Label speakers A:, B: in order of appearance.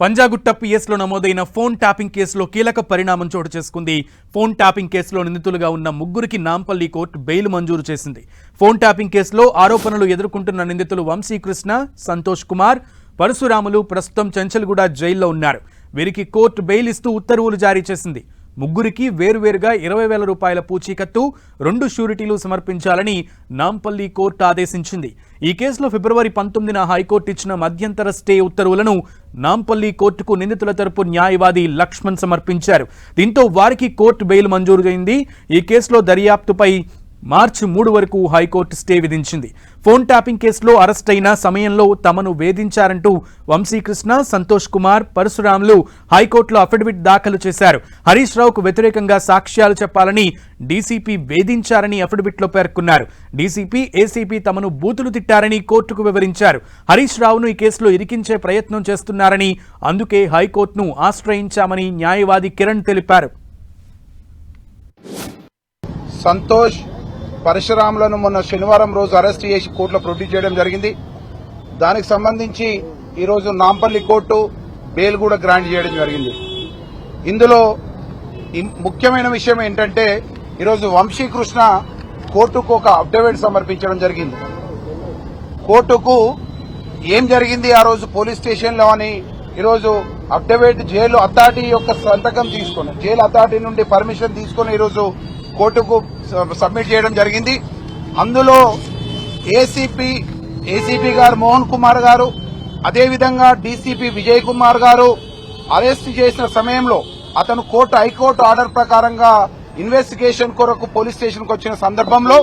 A: పంజాగుట్ట పిఎస్లో నమోదైన phone tapping కేసులో కీలక పరిణామం చోటు చేసుకుంది. ఫోన్ ట్యాపింగ్ కేసులో నిందితులుగా ఉన్న ముగ్గురికి నాంపల్లి కోర్టు బెయిల్ మంజూరు చేసింది. ఫోన్ ట్యాపింగ్ కేసులో ఆరోపణలు ఎదుర్కొంటున్న నిందితులు వంశీకృష్ణ సంతోష్ కుమార్ పరశురాములు ప్రస్తుతం చెంచల్గూడ జైల్లో ఉన్నారు. వీరికి కోర్టు బెయిల్ ఇస్తూ ఉత్తర్వులు జారీ చేసింది. ముగ్గురికి వేరువేరుగా ఇరవై వేల రూపాయల పూచీకత్తు రెండు షూరిటీలు సమర్పించాలని నాంపల్లి కోర్టు ఆదేశించింది. ఈ కేసులో ఫిబ్రవరి పంతొమ్మిదిన హైకోర్టు ఇచ్చిన మధ్యంతర స్టే ఉత్తర్వులను నాంపల్లి కోర్టుకు నిందితుల తరపు న్యాయవాది లక్ష్మణ్ సమర్పించారు. దీంతో వారికి కోర్టు బెయిల్ మంజూరు అయింది ఈ కేసులో దర్యాప్తుపై మార్చి మూడు వరకు హైకోర్టు స్టే విధించింది. ఫోన్ ట్యాపింగ్ కేసులో అరెస్ట్ అయిన సమయంలో తమను వేధించారంటూ వంశీకృష్ణ సంతోష్ కుమార్ పరశురాములు హైకోర్టులో అఫిడవిట్ దాఖలు చేశారు. హరీష్ రావుకు వ్యతిరేకంగా సాక్ష్యాలు చెప్పాలని డీసీపీ వేధించారని అఫిడవిట్లో పేర్కొన్నారు. డీసీపీ ఏసీపీ తమను బూతులు తిట్టారని కోర్టుకు వివరించారు. హరీష్ రావును ఈ కేసులో ఇరికించే ప్రయత్నం చేస్తున్నారని అందుకే హైకోర్టును ఆశ్రయించామని న్యాయవాది కిరణ్ తెలిపారు.
B: సంతోష్ పరశురాములను మొన్న శనివారం రోజు అరెస్ట్ చేసి కోర్టులో ప్రొడ్యూస్ చేయడం జరిగింది. దానికి సంబంధించి ఈరోజు నాంపల్లి కోర్టు బెయిల్ కూడా గ్రాంట్ చేయడం జరిగింది. ఇందులో ముఖ్యమైన విషయం ఏంటంటే ఈరోజు వంశీకృష్ణ కోర్టుకు ఒక అఫిడవిట్ సమర్పించడం జరిగింది. కోర్టుకు ఏం జరిగింది ఆ రోజు పోలీస్ స్టేషన్లో అని ఈరోజు అఫిడవిట్ జైలు అథారిటీ యొక్క సంతకం తీసుకుని జైలు అథారిటీ నుండి పర్మిషన్ తీసుకుని ఈరోజు కోర్టుకు సబ్మిట్ చేయడం జరిగింది. అందులో ఏసీపీ ఏసీపీ గారు మోహన్ కుమార్ గారు అదేవిధంగా డీసీపీ విజయ్ కుమార్ గారు అరెస్ట్ చేసిన సమయంలో అతను కోర్టు హైకోర్టు ఆర్డర్ ప్రకారంగా ఇన్వెస్టిగేషన్ కొరకు పోలీస్ స్టేషన్కు వచ్చిన సందర్భంలో